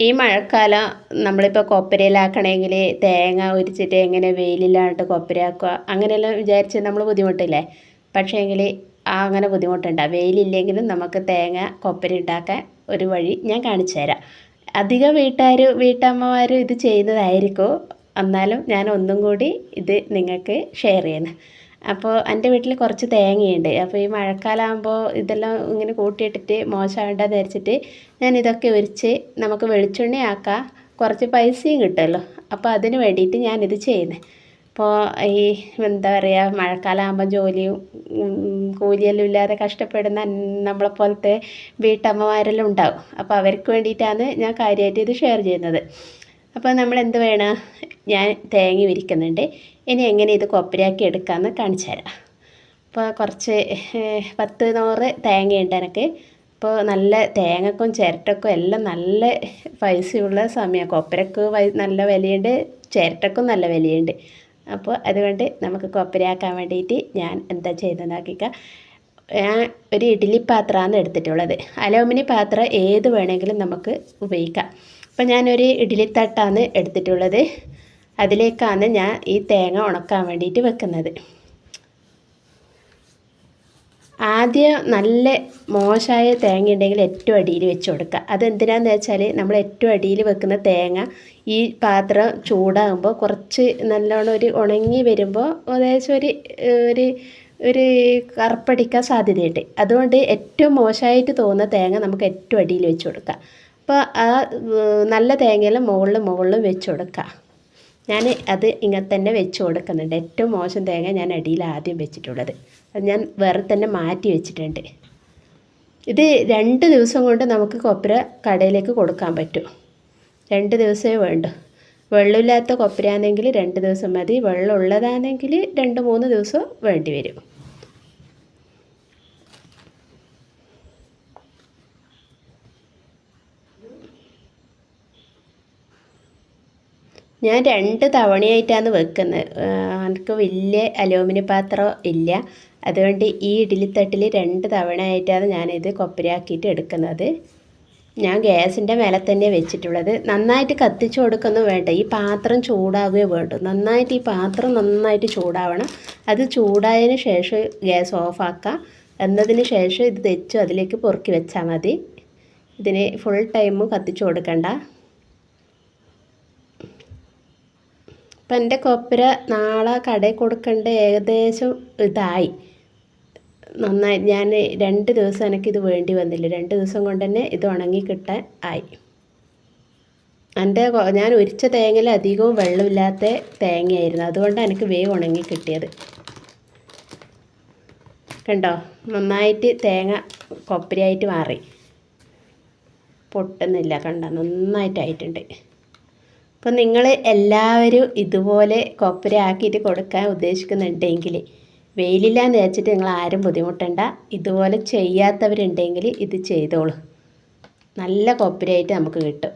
ഈ മഴക്കാലം നമ്മളിപ്പോൾ കൊപ്പരയിലാക്കണമെങ്കിൽ തേങ്ങ ഉരിച്ചിട്ട് എങ്ങനെ വെയിലില്ലാണ്ട് കൊപ്പരയാക്കുക അങ്ങനെയെല്ലാം വിചാരിച്ച് നമ്മൾ ബുദ്ധിമുട്ടില്ലേ? പക്ഷേങ്കിൽ അങ്ങനെ ബുദ്ധിമുട്ടുണ്ട. വെയിലില്ലെങ്കിലും നമുക്ക് തേങ്ങ കൊപ്പര ഉണ്ടാക്കാൻ ഒരു വഴി ഞാൻ കാണിച്ചു തരാം. അധികം വീട്ടുകാർ വീട്ടമ്മമാർ ഇത് ചെയ്യുന്നതായിരിക്കും. എന്നാലും ഞാൻ ഒന്നും കൂടി ഇത് നിങ്ങൾക്ക് ഷെയർ ചെയ്യുന്നു. അപ്പോൾ എന്റെ വീട്ടിൽ കുറച്ച് തേങ്ങയുണ്ട്. അപ്പോൾ ഈ മഴക്കാലമാകുമ്പോൾ ഇതെല്ലാം ഇങ്ങനെ കൂട്ടിയിട്ടിട്ട് മോശമാകണ്ടെന്ന് വിചാരിച്ചിട്ട് ഞാൻ ഇതൊക്കെ ഒരിച്ച് നമുക്ക് വെളിച്ചെണ്ണ ആക്കാം കുറച്ച് പൈസയും കിട്ടുമല്ലോ അപ്പോൾ അതിന് വേണ്ടിയിട്ട് ഞാനിത് ചെയ്യുന്നത് അപ്പോൾ ഈ എന്താ പറയുക മഴക്കാലമാകുമ്പോൾ ജോലിയും കൂലിയെല്ലാം ഇല്ലാതെ കഷ്ടപ്പെടുന്ന നമ്മളെ പോലത്തെ വീട്ടമ്മമാരെല്ലാം ഉണ്ടാവും. അപ്പോൾ അവർക്ക് വേണ്ടിയിട്ടാണ് ഞാൻ കാര്യമായിട്ട് ഇത് ഷെയർ ചെയ്യുന്നത്. അപ്പോൾ നമ്മൾ എന്ത് വേണം? ഞാൻ തേങ്ങ വിരിക്കുന്നുണ്ട്. ഇനി എങ്ങനെ ഇത് കൊപ്പരയാക്കി എടുക്കാമെന്ന് കാണിച്ചു തരാം. അപ്പോൾ കുറച്ച് പത്ത് നൂറ് തേങ്ങയുണ്ട് എനിക്ക്. അപ്പോൾ നല്ല തേങ്ങക്കും ചിരട്ടക്കും എല്ലാം നല്ല പൈസയുള്ള സമയമാണ് കൊപ്പരക്ക് നല്ല വിലയുണ്ട് ചിരട്ടക്കും നല്ല വിലയുണ്ട്. അപ്പോൾ അതുകൊണ്ട് നമുക്ക് കൊപ്പരയാക്കാൻ വേണ്ടിയിട്ട് ഞാൻ എന്താ ചെയ്യുന്നത് ഞാൻ ഒരു ഇഡ്ഡലി പാത്രമാണ് എടുത്തിട്ടുള്ളത്. അലോമിനി പാത്രം ഏത് വേണമെങ്കിലും നമുക്ക് ഉപയോഗിക്കാം. അപ്പോൾ ഞാനൊരു ഇഡ്ഡലിത്തട്ടാണ് എടുത്തിട്ടുള്ളത്. അതിലേക്കാണ് ഞാൻ ഈ തേങ്ങ ഉണക്കാൻ വേണ്ടിയിട്ട് വെക്കുന്നത്. ആദ്യം നല്ല മോശമായ തേങ്ങ ഉണ്ടെങ്കിൽ ഏറ്റവും അടിയിൽ വെച്ച് കൊടുക്കുക. അതെന്തിനാന്ന് വെച്ചാൽ നമ്മൾ ഏറ്റവും അടിയിൽ വെക്കുന്ന തേങ്ങ ഈ പാത്രം ചൂടാകുമ്പോൾ കുറച്ച് നല്ലോണം ഒരു ഉണങ്ങി വരുമ്പോൾ ഏകദേശം ഒരു ഒരു ഒരു കറുപ്പടിക്കാൻ സാധ്യതയുണ്ട്. അതുകൊണ്ട് ഏറ്റവും മോശമായിട്ട് തോന്നുന്ന തേങ്ങ നമുക്ക് ഏറ്റവും അടിയിൽ വെച്ച് കൊടുക്കാം അപ്പോൾ ആ നല്ല തേങ്ങയെല്ലാം മുകളിൽ മുകളിലും വെച്ച് കൊടുക്കുക. ഞാൻ അത് ഇങ്ങനെ തന്നെ വെച്ച് കൊടുക്കുന്നുണ്ട്. ഏറ്റവും മോശം തേങ്ങ ഞാൻ അടിയിൽ ആദ്യം വെച്ചിട്ടുള്ളത്. അത് ഞാൻ വേറെ തന്നെ മാറ്റി വെച്ചിട്ടുണ്ട്. ഇത് രണ്ട് ദിവസം കൊണ്ട് നമുക്ക് കൊപ്ര കടയിലേക്ക് കൊടുക്കാൻ പറ്റും. രണ്ട് ദിവസമേ വേണ്ടു. വെള്ളമില്ലാത്ത കൊപ്രയാണെങ്കിൽ രണ്ട് ദിവസം മതി. വെള്ളമുള്ളതാണെങ്കിൽ രണ്ട് മൂന്ന് ദിവസം വേണ്ടി വരും. ഞാൻ രണ്ട് തവണയായിട്ടാണ് വെക്കുന്നത്. എനിക്ക് വലിയ അലൂമിനിയം പാത്രം ഇല്ല. അതുകൊണ്ട് ഈ ഇഡ്ഡലിത്തട്ടിൽ രണ്ട് തവണ ആയിട്ടാണ് ഞാനിത് കൊപ്പരയാക്കിയിട്ട് എടുക്കുന്നത്. ഞാൻ ഗ്യാസിന്റെ മേലെ തന്നെ വെച്ചിട്ടുള്ളത്. നന്നായിട്ട് കത്തിച്ച് കൊടുക്കൊന്നും വേണ്ട. ഈ പാത്രം ചൂടാവുകയോ വേണ്ടു. നന്നായിട്ട് ഈ പാത്രം നന്നായിട്ട് ചൂടാവണം. അത് ചൂടായതിന് ശേഷം ഗ്യാസ് ഓഫാക്കാം. എന്നതിന് ശേഷം ഇത് തെച്ചു അതിലേക്ക് പൊറുക്കി വെച്ചാൽ മതി. ഇതിന് ഫുൾ ടൈമും കത്തിച്ചു കൊടുക്കണ്ട. അപ്പം എന്റെ കൊപ്പര നാളെ കടയിൽ കൊടുക്കേണ്ട ഏകദേശം ഇതായി. നന്നായി. ഞാൻ രണ്ട് ദിവസം എനിക്കിത് വേണ്ടി വന്നില്ല. രണ്ട് ദിവസം കൊണ്ട് തന്നെ ഇത് ഉണങ്ങി കിട്ടാൻ ആയി. എന്റെ ഞാൻ ഉരിച്ച തേങ്ങയിൽ അധികവും വെള്ളമില്ലാത്ത തേങ്ങയായിരുന്നു. അതുകൊണ്ട് എനിക്ക് വേഗം ഉണങ്ങി കിട്ടിയത്. കണ്ടോ? നന്നായിട്ട് തേങ്ങ കൊപ്പരയായിട്ട് മാറി. പൊട്ടുന്നില്ല. കണ്ടോ? നന്നായിട്ടായിട്ടുണ്ട്. അപ്പോൾ നിങ്ങൾ എല്ലാവരും ഇതുപോലെ കൊപ്പര ആക്കിയിട്ട് കൊടുക്കാൻ ഉദ്ദേശിക്കുന്നുണ്ടെങ്കിൽ വെയിലില്ല എന്ന് വെച്ചിട്ട് നിങ്ങൾ ആരും ബുദ്ധിമുട്ടണ്ട. ഇതുപോലെ ചെയ്യാത്തവരുണ്ടെങ്കിൽ ഇത് ചെയ്തോളൂ. നല്ല കൊപ്പരയായിട്ട് നമുക്ക് കിട്ടും.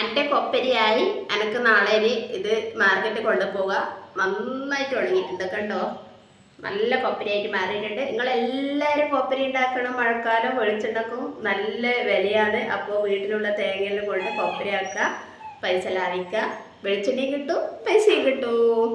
എന്റെ കൊപ്പരിയായി എനിക്ക് നാളെ ഇനി ഇത് മാർക്കറ്റിൽ കൊണ്ടുപോവുക. നന്നായിട്ട് ഉണങ്ങിയിട്ടുണ്ട് കണ്ടോ? നല്ല കൊപ്പരിയായിട്ട് മാറിയിട്ടുണ്ട്. നിങ്ങൾ എല്ലാവരും കൊപ്പരി ഉണ്ടാക്കണം മഴക്കാലം വെളിച്ചുണ്ടാക്കും നല്ല വിലയാണ്. അപ്പോൾ വീട്ടിലുള്ള തേങ്ങയെല്ലാം കൊണ്ട് കൊപ്പരിയാക്കുക പൈസ ലാഭിക്കുക. വെളിച്ചെണ്ണയും കിട്ടും പൈസയും കിട്ടും.